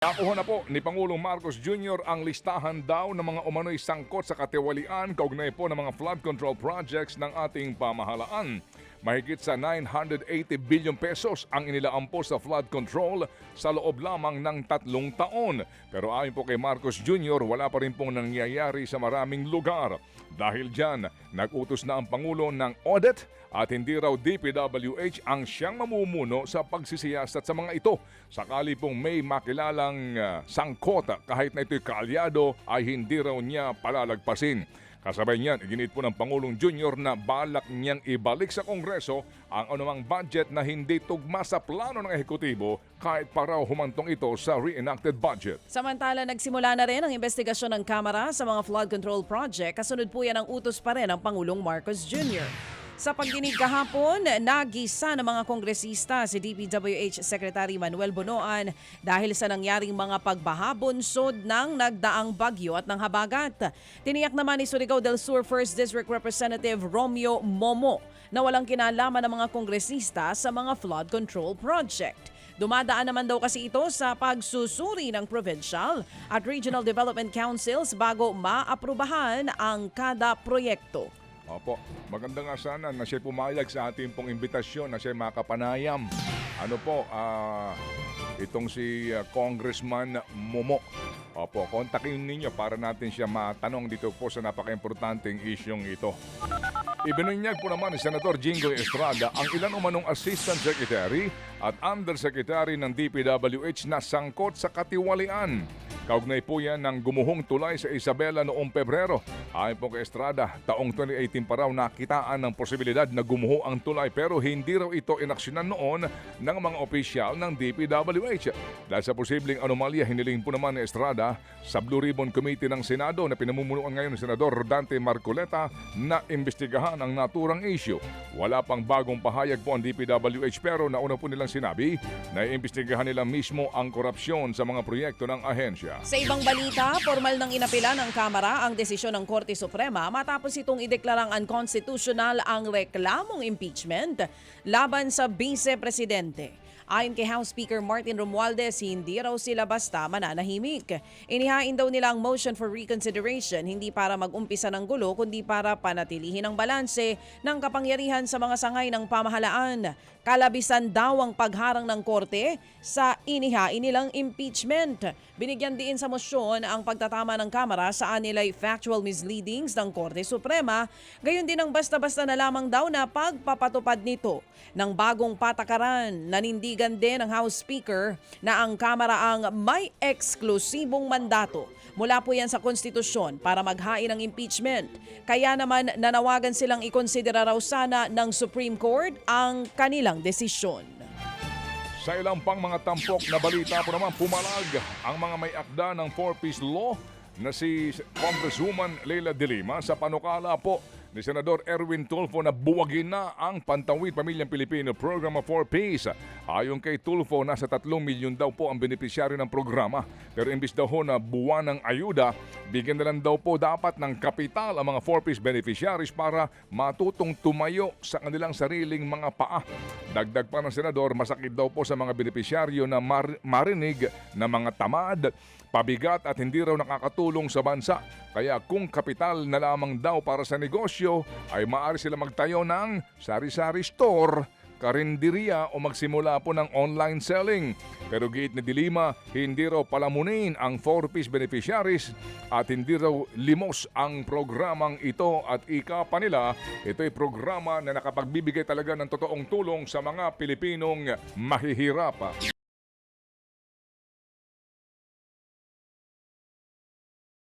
Nakuha na po ni Pangulong Marcos Jr. ang listahan daw ng mga umano'y sangkot sa katiwalian kaugnay po ng mga flood control projects ng ating pamahalaan. Mahigit sa 980 billion pesos ang inilaan po sa flood control sa loob lamang ng tatlong taon. Pero ayon po kay Marcos Jr., wala pa rin pong nangyayari sa maraming lugar. Dahil dyan, nag-utos na ang Pangulo ng audit at hindi raw DPWH ang siyang mamumuno sa pagsisiyasat sa mga ito. Sakali pong may makilalang ah, sangkot kahit na ito'y kaalyado ay hindi raw niya palalagpasin. Kasabay niyan, iginit po ng Pangulong Junior na balak niyang ibalik sa Kongreso ang anumang budget na hindi tugma sa plano ng ehekutibo kahit pa raw humantong ito sa reenacted budget. Samantala, nagsimula na rin ang investigasyon ng Kamara sa mga flood control project. Kasunod po yan ang utos pa rin ng Pangulong Marcos Jr. Sa pagdinig kahapon, nagisa ng mga kongresista si DPWH Secretary Manuel Bonoan dahil sa nangyaring mga pagbahabonsod ng nagdaang bagyo at ng habagat. Tiniyak naman ni Surigao del Sur 1st District Representative Romeo Momo na walang kinalaman ng mga kongresista sa mga flood control project. Dumadaan naman daw kasi ito sa pagsusuri ng provincial at regional development councils bago maaprubahan ang kada proyekto. Opo, maganda nga sana na siya pumayag sa ating pong imbitasyon na siya makapanayam. Ano po, ah, itong si ah, Congressman Momo. Opo, kontakin ninyo para natin siya matanong dito po sa napaka-importanting isyong ito. Ibinunyag po naman ni Senator Jingoy Estrada ang ilan umanong Assistant Secretary at Undersecretary ng DPWH na sangkot sa katiwalian. Kaugnay po yan ng gumuhong tulay sa Isabela noong Pebrero. Ayon po kay Estrada, taong 2018 pa raw nakitaan ng posibilidad na gumuho ang tulay pero hindi raw ito inaksyonan noon ng mga opisyal ng DPWH. Dahil sa posibleng anomalya, hiniling po naman ni Estrada sa Blue Ribbon Committee ng Senado na pinamumunuan ngayon ni Senador Dante Marcoleta na imbestigahan ang naturang issue. Wala pang bagong pahayag po ang DPWH pero nauna po nilang sinabi na iimbestigahan nila mismo ang korupsyon sa mga proyekto ng ahensya. Sa ibang balita, formal nang inapila ng Kamara ang desisyon ng Korte Suprema matapos itong ideklarang unconstitutional ang reklamong impeachment laban sa Vice Presidente. Ayon kay House Speaker Martin Romualdez, hindi raw sila basta mananahimik. Inihain daw nila ang motion for reconsideration hindi para mag-umpisa ng gulo kundi para panatilihin ang balanse ng kapangyarihan sa mga sangay ng pamahalaan. Kalabisan daw ang pagharang ng korte sa inihain nilang impeachment. Binigyan din sa mosyon ang pagtatama ng Kamara sa anilay factual misleadings ng Korte Suprema, gayon din ang basta-basta na lamang daw na pagpapatupad nito ng bagong patakaran. Nanindigan din ng House Speaker na ang Kamara ang may eksklusibong mandato mula po yan sa konstitusyon para maghain ng impeachment. Kaya naman nanawagan silang ikonsidera raw sana ng Supreme Court ang kanilang desisyon. Sa ilang pang mga tampok na balita po naman, pumalag ang mga may akda ng four-piece law na si Congresswoman Leila De Lima sa panukala po ni Senador Erwin Tulfo na buwagin na ang Pantawid Pamilyang Pilipino Program for Peace. Ayon kay Tulfo, nasa 3 milyon daw po ang benepisyaryo ng programa. Pero imbis daw ho na buwan ng ayuda, bigyan na lang daw po dapat ng kapital ang mga 4-piece beneficiaries para matutong tumayo sa kanilang sariling mga paa. Dagdag pa ng senador, masakit daw po sa mga benepisyaryo na mar- marinig na mga tamad, pabigat at hindi raw nakakatulong sa bansa. Kaya kung kapital na lamang daw para sa negosyo, ay maaari sila magtayo ng sari-sari store, karinderiya o magsimula po ng online selling. Pero giit ni Dilima, hindi raw palamunin ang 4-piece beneficiaries at hindi raw limos ang programang ito at ika pa nila, ito'y programa na nakapagbibigay talaga ng totoong tulong sa mga Pilipinong mahihirap.